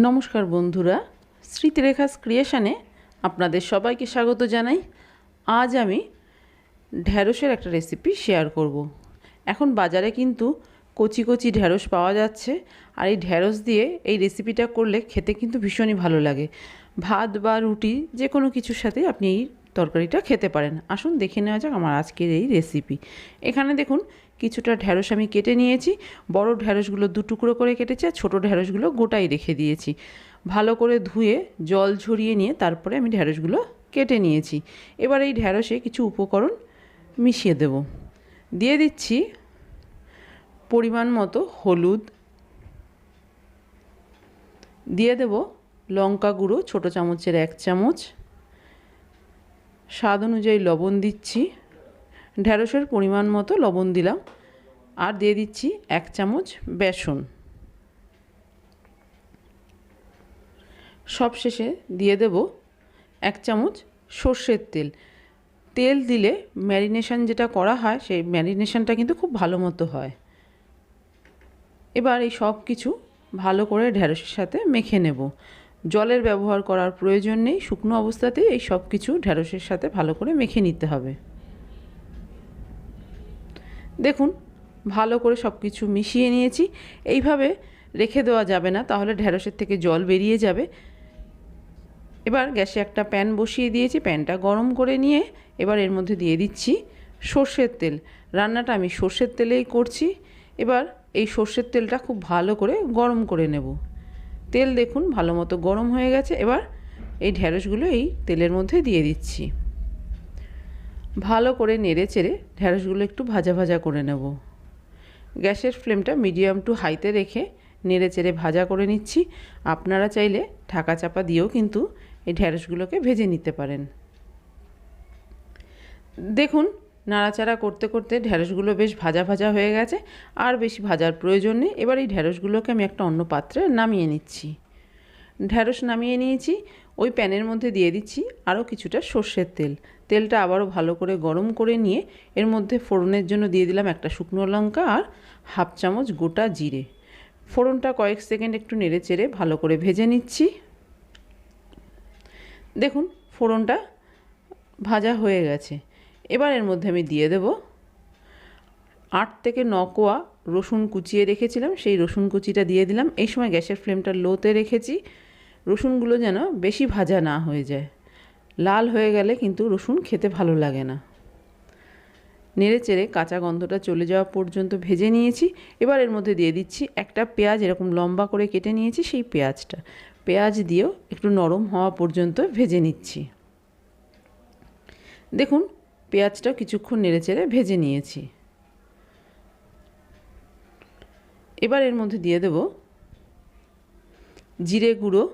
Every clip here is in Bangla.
নমস্কার বন্ধুরা, স্মৃতিরেখাস ক্রিয়েশনে আপনাদের সবাইকে স্বাগত জানাই আজ আমি ঢ্যাঁড়সের একটা রেসিপি শেয়ার করব। এখন বাজারে কিন্তু কচি কচি ঢ্যাঁড়স পাওয়া যাচ্ছে, আর এই ঢ্যাঁড়স দিয়ে এই রেসিপিটা করলে খেতে কিন্তু ভীষণই ভালো লাগে ভাত বা রুটি যে কোনো কিছুর সাথে আপনি এই তরকারিটা খেতে পারেন। আসুন দেখে নেওয়া যাক আমার আজকের এই রেসিপি এখানে দেখুন, কিছুটা ঢ্যাঁড়স আমি কেটে নিয়েছি। বড় ঢ্যাঁড়সগুলো দু টুকরো করে কেটেছি আর ছোটো ঢ্যাঁড়সগুলো গোটাই রেখে দিয়েছি। ভালো করে ধুয়ে জল ঝরিয়ে নিয়ে তারপরে আমি ঢ্যাঁড়সগুলো কেটে নিয়েছি। এবার এই ঢ্যাঁড়সে কিছু উপকরণ মিশিয়ে দেব। দিয়ে দিচ্ছি পরিমাণ মতো হলুদ। দিয়ে দেব লঙ্কা গুঁড়ো, ছোটো চামচের এক চামচ। স্বাদ অনুযায়ী লবণ দিচ্ছি। ঢ্যাঁড়সের পরিমাণ মতো লবণ দিলাম। আর দিয়ে দিচ্ছি এক চামচ বেসন। সব শেষে দিয়ে দেব এক চামচ সর্ষের তেল। তেল দিলে ম্যারিনেশন যেটা করা হয়, সেই ম্যারিনেশনটা কিন্তু খুব ভালো মতো হয়। এবার এই সব কিছু ভালো করে ঢ্যাঁড়সের সাথে মেখে নেব। জলের ব্যবহার করার প্রয়োজন নেই, শুকনো অবস্থাতেই এই সব কিছু ঢ্যাঁড়সের সাথে ভালো করে মেখে নিতে হবে। দেখুন, ভালো করে সব কিছু মিশিয়ে নিয়েছি। এইভাবে রেখে দেওয়া যাবে না, তাহলে ঢ্যাঁড়সের থেকে জল বেরিয়ে যাবে। এবার গ্যাসে একটা প্যান বসিয়ে দিয়েছি, প্যানটা গরম করে নিয়ে এবার এর মধ্যে দিয়ে দিচ্ছি সর্ষের তেল। রান্নাটা আমি সর্ষের তেলেই করছি। এবার এই সর্ষের তেলটা খুব ভালো করে গরম করে নেব। তেল দেখুন, ভালো মতো গরম হয়ে গেছে। এবার এই ঢ্যাঁড়সগুলো এই তেলের মধ্যে দিয়ে দিচ্ছি। ভালো করে নেড়ে চেড়ে ঢ্যাঁড়সগুলো একটু ভাজা ভাজা করে নেব। গ্যাসের ফ্লেমটা মিডিয়াম টু হাইতে রেখে নেড়ে চেড়ে ভাজা করে নিচ্ছি। আপনারা চাইলে ঢাকা চাপা দিয়েও কিন্তু এই ঢ্যাঁড়সগুলোকে ভেজে নিতে পারেন। দেখুন নাড়াচাড়া করতে করতে ঢ্যাঁড়সগুলো বেশ ভাজা ভাজা হয়ে গেছে, আর বেশি ভাজার প্রয়োজন নেই। এবার এই ঢ্যাঁড়সগুলোকে আমি একটা অন্য পাত্রে নামিয়ে নিচ্ছি। ঢ্যাঁড়স নামিয়ে নিয়েছি, ওই প্যানের মধ্যে দিয়ে দিচ্ছি আরও কিছুটা সর্ষের তেল। তেলটা আবারও ভালো করে গরম করে নিয়ে এর মধ্যে ফোড়নের জন্য দিয়ে দিলাম একটা শুকনো লঙ্কা আর হাফ চামচ গোটা জিরে। ফোড়নটা কয়েক সেকেন্ড একটু নেড়ে চেড়ে ভালো করে ভেজে নিচ্ছি। দেখুন, ফোড়নটা ভাজা হয়ে গেছে। এবার এর মধ্যে আমি দিয়ে দেব আট থেকে ন কোয়া রসুন কুচিয়ে রেখেছিলাম, সেই রসুন কুচিটা দিয়ে দিলাম। এই সময় গ্যাসের ফ্লেমটা লোতে রেখেছি। রসুনগুলো যেন বেশি ভাজা না হয়ে যায়। লাল হয়ে গেলে কিন্তু রসুন খেতে ভালো লাগে না। নেড়ে চেড়ে কাঁচা গন্ধটা চলে যাওয়া পর্যন্ত ভেজে নিয়েছি। এবার এর মধ্যে দিয়ে দিচ্ছি একটা পেঁয়াজ, এরকম লম্বা করে কেটে নিয়েছি সেই পেঁয়াজটা। পেঁয়াজ দিয়েও একটু নরম হওয়া পর্যন্ত ভেজে নিচ্ছি। দেখুন পেঁয়াজটা কিছুক্ষণ নেড়ে চেড়ে ভেজে নিয়েছি। এবার এর মধ্যে দিয়ে দেব জিরে গুঁড়ো,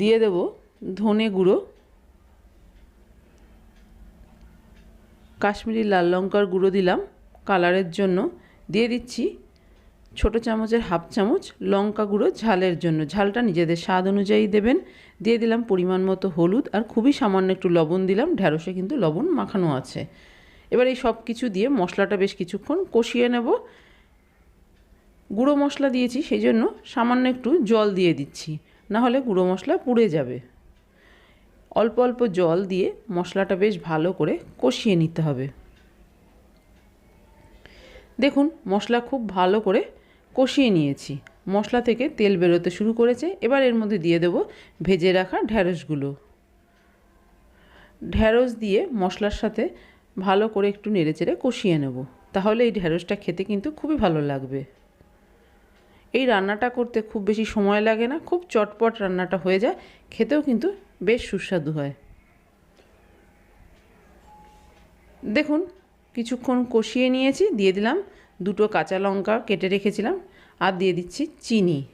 দিয়ে দেব ধনে গুঁড়ো, কাশ্মীরি লাল লঙ্কার গুঁড়ো দিলাম, কালারের জন্য দিয়ে দিচ্ছি ছোটো চামচের হাফ চামচ লঙ্কা গুঁড়ো ঝালের জন্য। ঝালটা নিজেদের স্বাদ অনুযায়ী দেবেন। দিয়ে দিলাম পরিমাণ মতো হলুদ আর খুবই সামান্য একটু লবণ দিলাম। ঢ্যাঁড়সে কিন্তু লবণ মাখানো আছে। এবার এই সব কিছু দিয়ে মশলাটা বেশ কিছুক্ষণ কষিয়ে নেব। গুঁড়ো মশলা দিয়েছি সেই জন্য সামান্য একটু জল দিয়ে দিচ্ছি। না হলে গুঁড়ো মশলা পুড়ে যাবে। অল্প অল্প জল দিয়ে মশলাটা বেশ ভালো করে কষিয়ে নিতে হবে। দেখুন, মশলা খুব ভালো করে কষিয়ে নিয়েছি। মশলা থেকে তেল বেরোতে শুরু করেছে। এবার এর মধ্যে দিয়ে দেব ভেজে রাখা ঢ্যাঁড়সগুলো ঢ্যাঁড়স দিয়ে মশলার সাথে ভালো করে একটু নেড়েচেড়ে কষিয়ে নেব। তাহলে এই ঢ্যাঁড়সটা খেতে কিন্তু খুবই ভালো লাগবে। এই রান্নাটা করতে খুব বেশি সময় লাগে না। খুব চটপট রান্নাটা হয়ে যায়। খেতেও কিন্তু বেশ সুস্বাদু হয়। দেখুন, কিছুক্ষণ কষিয়ে নিয়েছি, দিয়ে দিলাম। দুটো কাঁচা লঙ্কা কেটে রেখেছিলাম আর দিয়ে দিচ্ছি চিনি।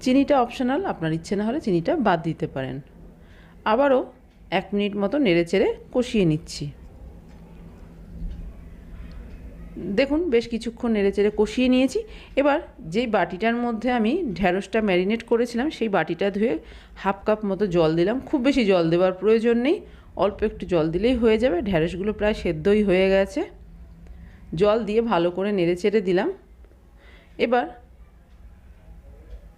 চিনিটা অপশনাল আপনার ইচ্ছে না হলে চিনিটা বাদ দিতে পারেন। আবারও এক মিনিট মতো নেড়ে চেড়ে কষিয়ে নিচ্ছি। দেখুন, বেশ কিছুক্ষণ নেড়ে চেড়ে কষিয়ে নিয়েছি। এবার যেই বাটিটার মধ্যে আমি ঢ্যাঁড়সটা ম্যারিনেট করেছিলাম, সেই বাটিটা ধুয়ে হাফ কাপ মতো জল দিলাম। খুব বেশি জল দেওয়ার প্রয়োজন নেই, অল্প একটু জল দিলেই হয়ে যাবে। ঢ্যাঁড়সগুলো প্রায় সেদ্ধই হয়ে গেছে। জল দিয়ে ভালো করে নেড়ে চেড়ে দিলাম। এবার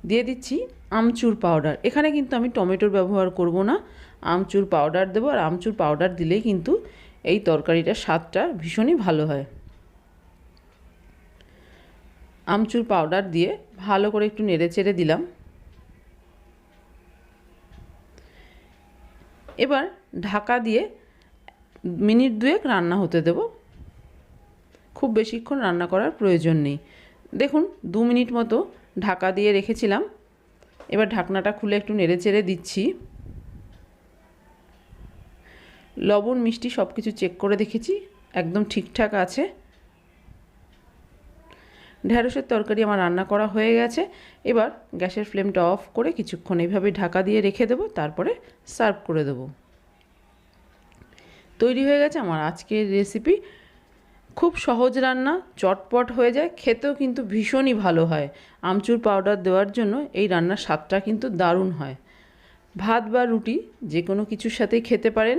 দিয়ে দিচ্ছি আমচুর পাউডার এখানে কিন্তু আমি টমেটোর ব্যবহার করব না। আমচুর পাউডার দেবো আর আমচুর পাউডার দিলেই কিন্তু এই তরকারিটার স্বাদটা ভীষণই ভালো হয়। আমচুর পাউডার দিয়ে ভালো করে একটু নেড়ে চেড়ে দিলাম। এবার ঢাকা দিয়ে মিনিট দুয়েক রান্না হতে দেব। খুব বেশিক্ষণ রান্না করার প্রয়োজন নেই। দেখুন, দু মিনিট মতো ঢাকা দিয়ে রেখেছিলাম। এবার ঢাকনাটা খুলে একটু নেড়ে চেড়ে দিচ্ছি। লবণ, মিষ্টি সব কিছু চেক করে দেখেছি। একদম ঠিকঠাক আছে। ঢ্যাঁড়সের তরকারি আমার রান্না করা হয়ে গেছে। এবার গ্যাসের ফ্লেমটা অফ করে কিছুক্ষণ এইভাবে ঢাকা দিয়ে রেখে দেবো, তারপরে সার্ভ করে দেবো। তৈরি হয়ে গেছে আমার আজকের রেসিপি। খুব সহজ রান্না, চটপট হয়ে যায়, খেতেও কিন্তু ভীষণই ভালো হয়। আমচুর পাউডার দেওয়ার জন্য এই রান্নার স্বাদটা কিন্তু দারুণ হয়। ভাত বা রুটি যে কোনো কিছুর সাথেই খেতে পারেন।